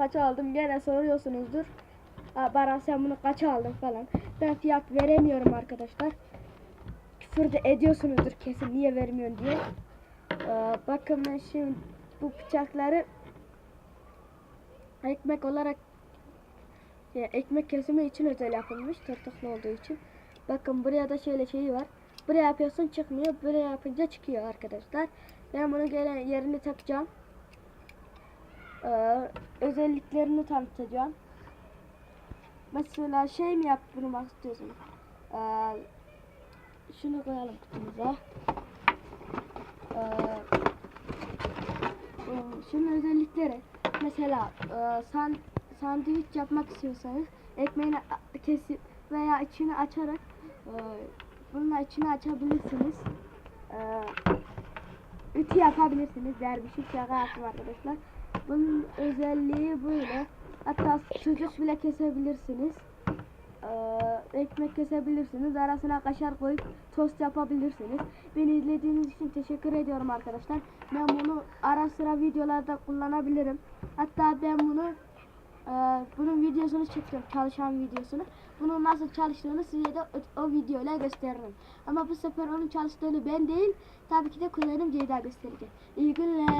kaç aldım gene soruyorsunuzdur. Baran sen bunu kaç aldın falan. Ben fiyat veremiyorum arkadaşlar. Küfür de ediyorsunuzdur kesin niye vermiyorsun diye. Bakın ben şimdi bu bıçakları ekmek olarak ya, ekmek kesimi için özel yapılmış tırtıklı olduğu için. Bakın buraya da şöyle şeyi var. Buraya yapıyorsun çıkmıyor. Buraya yapınca çıkıyor arkadaşlar. Ben bunu gelen yerini takacağım. Ee, özelliklerini tanıtacağım. Mesela şey mi yaptırmak istiyorsunuz? Ee, şunu koyalım kutumuza. E, şunun özellikleri. Mesela e, san, sandviç yapmak istiyorsanız ekmeğini kesip veya içini açarak e, bununla içini açabilirsiniz. E, ütü yapabilirsiniz. Dervişim şaka yaptım arkadaşlar. Bunun özelliği böyle. Hatta sucuk bile kesebilirsiniz. Ee, ekmek kesebilirsiniz. Arasına kaşar koyup tost yapabilirsiniz. Beni izlediğiniz için teşekkür ediyorum arkadaşlar. Ben bunu ara sıra videolarda kullanabilirim. Hatta ben bunu e, bunun videosunu çekeceğim. Çalışan videosunu. Bunun nasıl çalıştığını size de o, o videoyla gösteririm. Ama bu sefer onun çalıştığını ben değil, tabii ki de kuzenim Ceyda gösterecek. İyi günler.